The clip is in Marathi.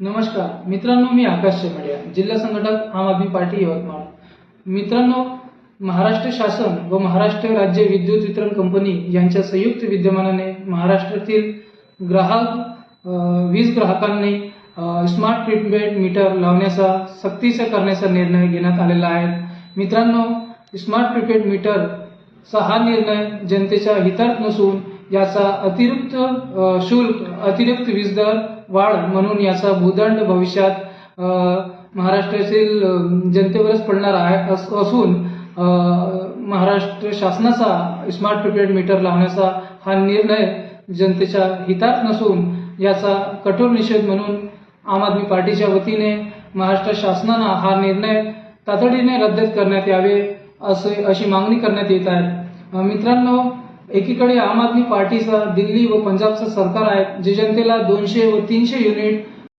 नमस्कार मित्रांनो मी आकाश शेमडिया जिल्हा संघटक आम आदमी पार्टी यवतमाळ. मित्रांनो महाराष्ट्र शासन व महाराष्ट्र राज्य विद्युत वितरण कंपनी यांच्या संयुक्त विद्यमानाने महाराष्ट्रातील ग्राहक वीज ग्राहकांनी स्मार्ट ट्रीटमेंट मीटर लावण्याचा सक्तीचा करण्याचा निर्णय घेण्यात आलेला आहे. मित्रांनो स्मार्ट ट्रीटमेंट मीटरचा हा निर्णय जनतेच्या हितार्थ नसून याचा अतिरिक्त शुल्क अतिरिक्त वीज दर वाढ म्हणून याचा भूदंड भविष्यात महाराष्ट्रातील जनतेवरच पडणार आहे अस- असून महाराष्ट्र शासनाचा स्मार्ट प्रिपेड मीटर लावण्याचा हा निर्णय जनतेच्या हितात नसून याचा कठोर निषेध म्हणून आम आदमी पार्टीच्या वतीने महाराष्ट्र शासनानं हा निर्णय तातडीने रद्द करण्यात यावे असे अशी मागणी करण्यात येत आहे. मित्रांनो एकीकडे आम आदमी पार्टीचा दिल्ली व पंजाबचं सरकार आहे जे जनतेला दोनशे व तीनशे युनिट